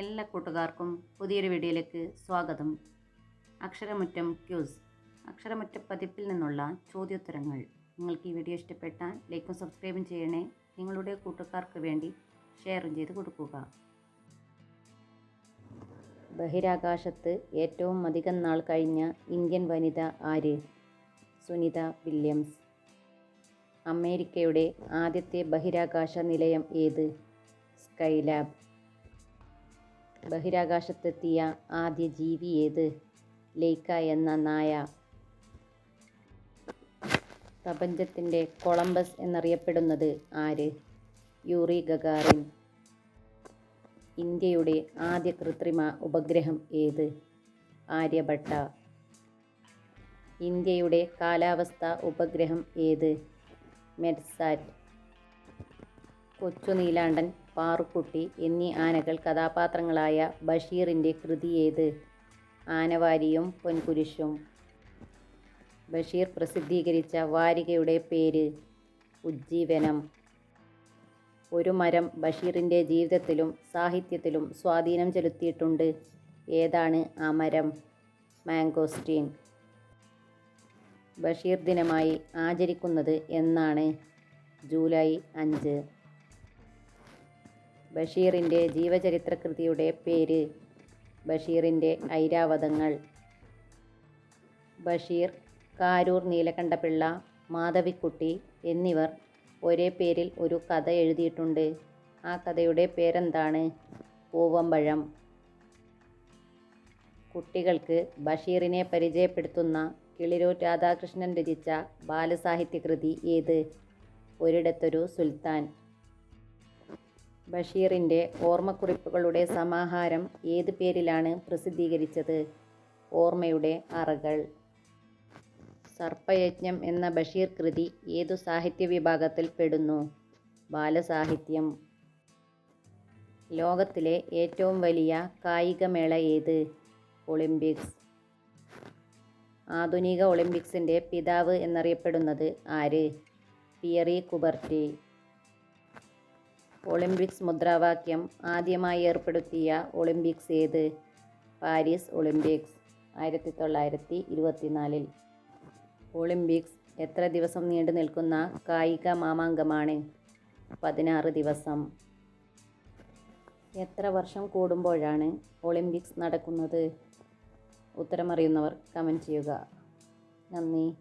എല്ലാ കൂട്ടുകാർക്കും പുതിയൊരു വീഡിയോയിലേക്ക് സ്വാഗതം. അക്ഷരമുറ്റം ക്യൂസ്. അക്ഷരമുറ്റ പതിപ്പിൽ നിന്നുള്ള ചോദ്യോത്തരങ്ങൾ. നിങ്ങൾക്ക് ഈ വീഡിയോ ഇഷ്ടപ്പെട്ടാൽ ലൈക്കും സബ്സ്ക്രൈബും ചെയ്യണേ. നിങ്ങളുടെ കൂട്ടുകാർക്ക് വേണ്ടി ഷെയറും ചെയ്ത് കൊടുക്കുക. ബഹിരാകാശത്ത് ഏറ്റവും അധികം നാൾ കഴിഞ്ഞ ഇന്ത്യൻ വനിത ആര്? സുനിത വില്യംസ്. അമേരിക്കയുടെ ആദ്യത്തെ ബഹിരാകാശ നിലയം ഏത്? സ്കൈലാബ്. ബഹിരാകാശത്തെത്തിയ ആദ്യ ജീവി ഏത്? ലേക്ക എന്ന നായ. പ്രപഞ്ചത്തിന്റെ കൊളംബസ് എന്നറിയപ്പെടുന്നത് ആര്? Yuri Gagarin. ഇന്ത്യയുടെ ആദ്യ കൃത്രിമ ഉപഗ്രഹം ഏത്? ആര്യഭട്ട. ഇന്ത്യയുടെ കാലാവസ്ഥ ഉപഗ്രഹം ഏത്? മെഡ്സാറ്റ്. കൊച്ചു നീലാണ്ടൻ പാറുക്കുട്ടി എന്നീ ആനകൾ കഥാപാത്രങ്ങളായ ബഷീറിന്റെ കൃതി ഏത്? ആനവാരിയും പൊൻകുരിശും. ബഷീർ പ്രസിദ്ധീകരിച്ച വാരികയുടെ പേര് ഉജ്ജീവനം. ഒരു മരം ബഷീറിന്റെ ജീവിതത്തിലും സാഹിത്യത്തിലും സ്വാധീനം ചെലുത്തിയിട്ടുണ്ട്. ഏതാണ് ആ മരം? മാംഗോസ്റ്റീൻ ബഷീർ ദിനമായി ആചരിക്കുന്നത് എന്നാണ് ജൂലൈ അഞ്ച്. ബഷീറിന്റെ ജീവചരിത്രകൃതിയുടെ പേര് ബഷീറിന്റെ ഐരാവതങ്ങൾ. ബഷീർ കാരൂർ നീലകണ്ഠപിള്ള മാധവിക്കുട്ടി എന്നിവർ ഒരേ പേരിൽ ഒരു കഥ എഴുതിയിട്ടുണ്ട്. ആ കഥയുടെ പേരെന്താണ്? പൂവമ്പഴം. കുട്ടികൾക്ക് ബഷീറിനെ പരിചയപ്പെടുത്തുന്ന കിളിരൂർ രാധാകൃഷ്ണൻ രചിച്ച ബാലസാഹിത്യകൃതി ഏത്? ഒരിടത്തൊരു സുൽത്താൻ. ബഷീറിന്റെ ഓർമ്മക്കുറിപ്പുകളുടെ സമാഹാരം ഏത് പേരിലാണ് പ്രസിദ്ധീകരിച്ചത്? ഓർമ്മയുടെ അറകൾ. സർപ്പയജ്ഞം എന്ന ബഷീർ കൃതി ഏതു സാഹിത്യ വിഭാഗത്തിൽ പെടുന്നു? ബാലസാഹിത്യം. ലോകത്തിലെ ഏറ്റവും വലിയ കായികമേള ഏത്? ഒളിമ്പിക്സ്. ആധുനിക ഒളിമ്പിക്സിന്റെ പിതാവ് എന്നറിയപ്പെടുന്നത് ആര്? പിയറി കുബർട്ടി. ഒളിമ്പിക്സ് മുദ്രാവാക്യം ആദ്യമായി ഏർപ്പെടുത്തിയ ഒളിമ്പിക്സ് ഏത്? പാരീസ് ഒളിമ്പിക്സ് ആയിരത്തി തൊള്ളായിരത്തി ഇരുപത്തിനാലിൽ. ഒളിമ്പിക്സ് എത്ര ദിവസം നീണ്ടു നിൽക്കുന്ന കായിക മാമാങ്കമാണ്? പതിനാറ് ദിവസം. എത്ര വർഷം കൂടുമ്പോഴാണ് ഒളിമ്പിക്സ് നടക്കുന്നത്? ഉത്തരമറിയുന്നവർ കമന്റ് ചെയ്യുക. നന്ദി.